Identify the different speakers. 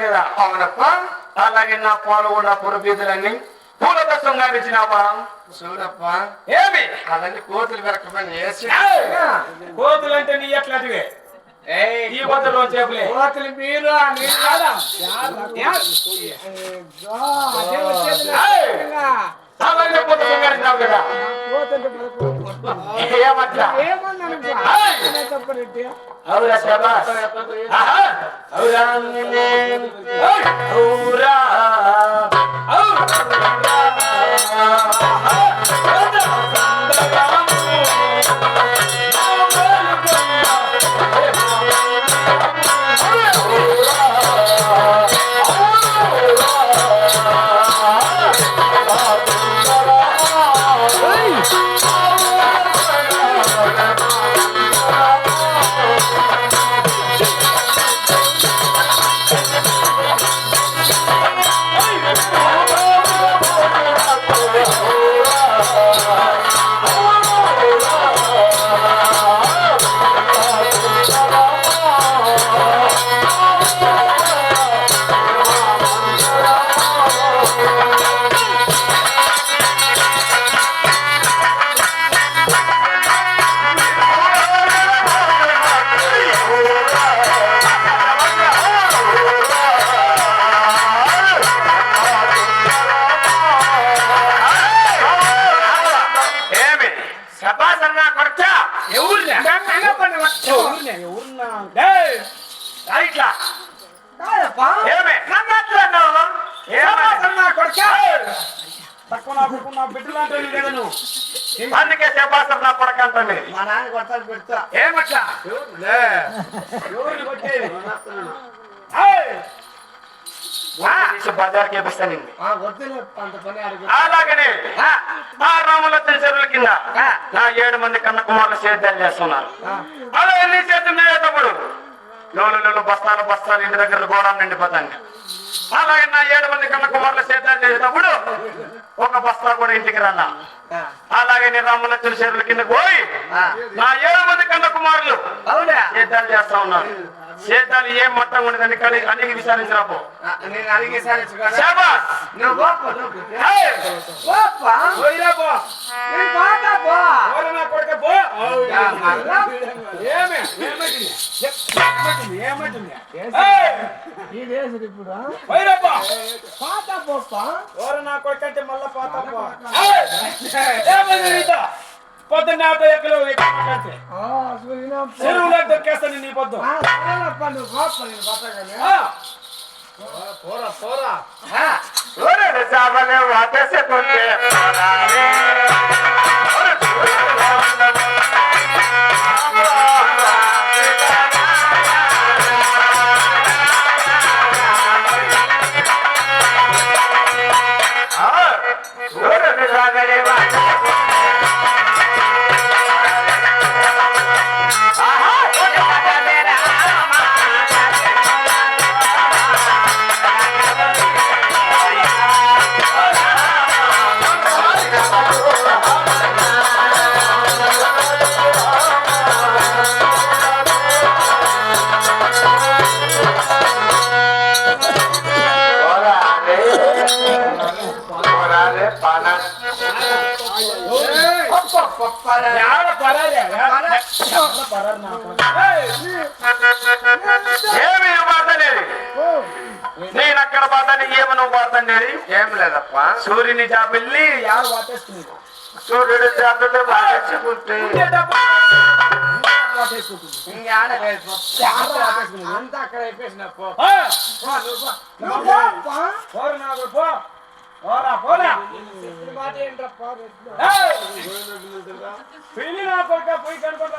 Speaker 1: కదా?
Speaker 2: అవునప్ప.
Speaker 1: అలాగే నా పాలు కూడా పురబీదులన్నీ పూలతో శృంగారించినావా
Speaker 2: చూడప్ప.
Speaker 1: ఏమి?
Speaker 2: అవన్నీ కోతులు పెరకపోయిన వేసి
Speaker 1: కోతులు అంటే నీ ఎట్లాంటివి? ఈ వద్దలో చేపలే.
Speaker 2: కోతులు మీరు కాదా?
Speaker 1: అలాగే పూత శృంగారించినావు కదా. ఏమట్లా. అవురా శబాస్! అవురా! అవురా
Speaker 2: ఎవరురా?
Speaker 3: ఎవరినా?
Speaker 1: నన్ను అట్లా అన్నావు ఏమన్నా
Speaker 3: కొడుకా. తక్కువ నా కొడుకు నా బిడ్డలు అంటే లేదా నువ్వు?
Speaker 1: అందుకే శబాస్
Speaker 2: మా నాన్న కొట్టాలి పెడతా
Speaker 1: ఏమట్లా
Speaker 3: ఎవరిని కొట్టేది?
Speaker 1: అలాగనే ఆ. రామలత్న చెరువుల కింద నా ఏడు మంది కన్న కుమారులు సేద్యాలు చేస్తున్నారు. అలా ఎన్ని చేతున్నాయో తమ్ముడు? లోలు బస్తాలు బస్తాలు ఇంటి దగ్గర గోడం నిండిపోతాను అలాగే నా ఏడు మంది కన్న కుమారులు సేద్యాలు చేసేటప్పుడు ఒక బస్తా కూడా ఇంటికి రాలా. అలాగే నీ రామలత్న చెరువుల కింద పోయి నా ఏడు మంది కన్న కుమారులు సేద్యాలు చేస్తా ఉన్నారు. సేద్యాలు ఏం మొత్తం ఉండదని కడి అడిగి
Speaker 2: నేను అడిగి సాధించుకోవాలి
Speaker 1: శాబాస్
Speaker 2: నువ్వు గొప్ప నువ్వు
Speaker 1: ఏయ్!
Speaker 2: గొప్ప
Speaker 3: పోయిరా పో.
Speaker 2: నేను బాగా పో
Speaker 3: ఎవరు నా కొడుకు పో.
Speaker 2: యా, మళ్ళా?
Speaker 3: పోతా? పొద్దున్న ఆటో ఎక్కలు ఎక్కి మాట్లాడితే. చెరువులో దొరికేస్తాను నీ పొద్దు ఆ,
Speaker 2: పోరా పోరా
Speaker 1: చావలే వాటేసే ఏమి బాధలేదు నేను అక్కడ బాధని ఏమి నువ్వు బాధనేది
Speaker 2: ఏం లేదప్ప.
Speaker 1: సూర్యుని జాబిల్లి
Speaker 3: యాడ వాటేసుకునేది?
Speaker 1: సూర్యుడి జాబిల్లి బాధించుకుంటే
Speaker 3: ఉండేటప్పుడు వాటేసుకుంటుంది.
Speaker 2: ఇంకేడ లేదు పో.
Speaker 3: యాడ వాటేసుకునేది?
Speaker 2: అంతా అక్కడ అయిపోయిన పో
Speaker 3: ఆ!
Speaker 2: పో, నువ్వు పో.
Speaker 3: నువ్వు పో. పోరు నా కొడుకు, పో. పోరా, పోరా. ఏయ్! పిల్లి నా కొడుకు పోయి కనుకుంటా